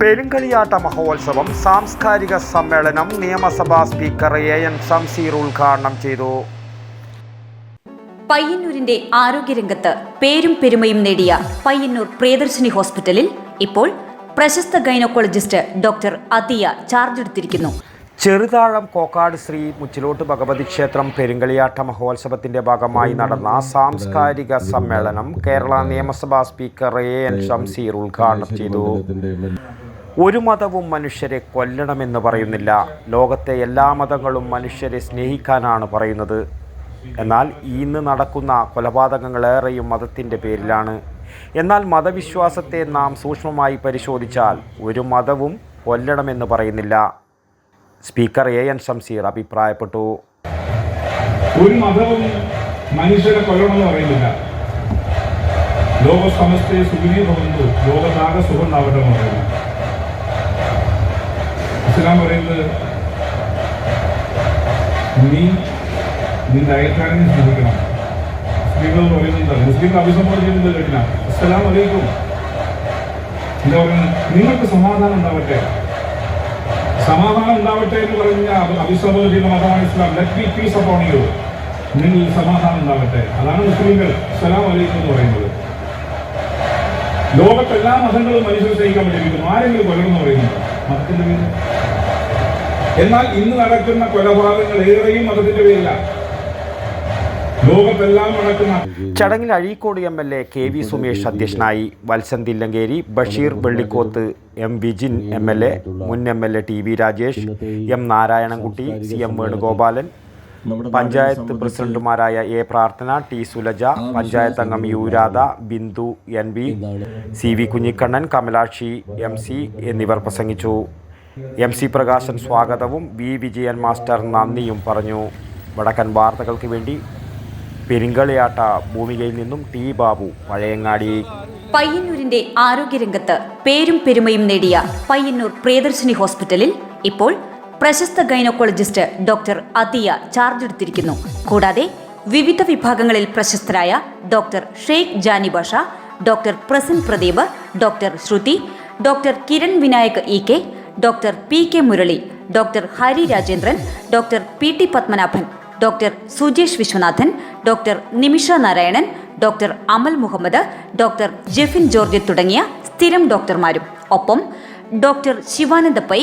പെരുങ്കളിയാട്ട മഹോത്സവം സാംസ്കാരിക സമ്മേളനം നിയമസഭാ സ്പീക്കർ എ എൻ സംസീർ ഉദ്ഘാടനം ചെയ്തു. പയ്യന്നൂരിന്റെ ആരോഗ്യരംഗത്ത് പേരും പെരുമയും നേടിയ പയ്യന്നൂർ പ്രിയദർശിനി ഹോസ്പിറ്റലിൽ ഇപ്പോൾ പ്രശസ്ത ഗൈനക്കോളജിസ്റ്റ് ഡോക്ടർ അതിയ ചാർജ് എടുത്തിരിക്കുന്നു. ചെറുതാഴം കോക്കാട് ശ്രീ മുച്ചിലോട്ട് ഭഗവതി ക്ഷേത്രം പെരുങ്കളിയാട്ട മഹോത്സവത്തിന്റെ ഭാഗമായി നടന്ന സാംസ്കാരിക സമ്മേളനം കേരള നിയമസഭാ സ്പീക്കർ എ എൻ ഷംസീർ ഉദ്ഘാടനം ചെയ്തു. ഒരു മതവും മനുഷ്യരെ കൊല്ലണമെന്ന് പറയുന്നില്ല. ലോകത്തെ എല്ലാ മതങ്ങളും മനുഷ്യരെ സ്നേഹിക്കാനാണ് പറയുന്നത്. എന്നാൽ ഇന്ന് നടക്കുന്ന കൊലപാതകങ്ങളേറെയും മതത്തിന്റെ പേരിലാണ്. എന്നാൽ മതവിശ്വാസത്തെ നാം സൂക്ഷ്മമായി പരിശോധിച്ചാൽ ഒരു മതവും കൊല്ലണമെന്ന് പറയുന്നില്ല. സ്പീക്കർ എ എൻ ഷംസീർ അഭിപ്രായപ്പെട്ടു. ഒരു മതവും മനുഷ്യരെ കൊല്ലണമെന്ന് പറയുന്നില്ല. ലോക സമസ്തയെ സുഖിനി തോന്നുന്നു ലോകത്താകെ സുഖം ഉണ്ടാവട്ടെ എന്ന് പറയുന്നു. ഇസ്ലാം പറയുന്നത് നീ നിന്റെ അയൽക്കാരനെ സ്നേഹിക്കണം. എന്ന് പറയുന്നത് മുസ്ലിം അഭിസംബോധന ചെയ്യുന്നത് കേട്ടില്ല. അസ്സലാം വലൈക്കും എന്താ പറയുന്നത്? നിങ്ങൾക്ക് സമാധാനം ഉണ്ടാവട്ടെ. സമാധാനം ഉണ്ടാവട്ടെ എന്ന് പറഞ്ഞ അഭി- അഭിസംബോധന ചെയ്യുന്ന മതമാണ് Islam let be peace upon you നിങ്ങൾ സമാധാനം ഉണ്ടാവട്ടെ. അതാണ് മുസ്ലിങ്ങൾ സലാം അലൈക്കും എന്ന് പറയുന്നത്. ലോകത്തെല്ലാ മതങ്ങളും മനുഷ്യർ സ്നേഹിക്കാൻ പഠിപ്പിക്കുന്നു ആരെങ്കിലും കൊല്ലണമെന്ന് പറയുന്നുണ്ട് മതത്തിന്റെ പേരിൽ എന്നാൽ ഇന്ന് നടക്കുന്ന കൊലപാതകങ്ങൾ ഏറെയും മതത്തിന്റെ പേരിലാണ് ചടങ്ങിൽ Azhikode M L A K V Sumesh അധ്യക്ഷനായി Valsan Thillankeri Basheer Vellikoth M Vijin M L A മുൻ M L A T V Rajesh M Narayanankutty C M Venugopalan panchayat പ്രസിഡന്റുമാരായ എ പ്രാർത്ഥന ടി സുലജ പഞ്ചായത്ത് അംഗം U Radha Bindu N V C V Kunhikannan Kamalakshi M C എന്നിവർ പ്രസംഗിച്ചു. M C Prakashan സ്വാഗതവും V Vijayan master നന്ദിയും പറഞ്ഞു. വടക്കൻ വാർത്തകൾക്ക് വേണ്ടി പെരിങ്കളിയാട്ട ഭൂമികയിൽ നിന്നും ടി ബാബു പഴയങ്ങാടി. പയ്യന്നൂരിന്റെ ആരോഗ്യരംഗത്ത് പേരും പെരുമയും നേടിയ പയ്യന്നൂർ പ്രിയദർശിനി ഹോസ്പിറ്റലിൽ ഇപ്പോൾ പ്രശസ്ത ഗൈനക്കോളജിസ്റ്റ് ഡോക്ടർ അതിയ ചാർജ് എടുത്തിരിക്കുന്നു. കൂടാതെ വിവിധ വിഭാഗങ്ങളിൽ പ്രശസ്തരായ doctor Sheikh Jani Basha doctor Prasan Pradeep doctor Shruti doctor Kiran Vinayak E K doctor P K Murali doctor Hari Rajendran doctor P T Padmanabhan doctor Sujesh Viswanathan doctor Nimisha Narayanan doctor Amal Muhammad doctor Jefin George തുടങ്ങിയ സ്ഥിരം ഡോക്ടർമാരും. ഒപ്പം doctor Shivananda Pai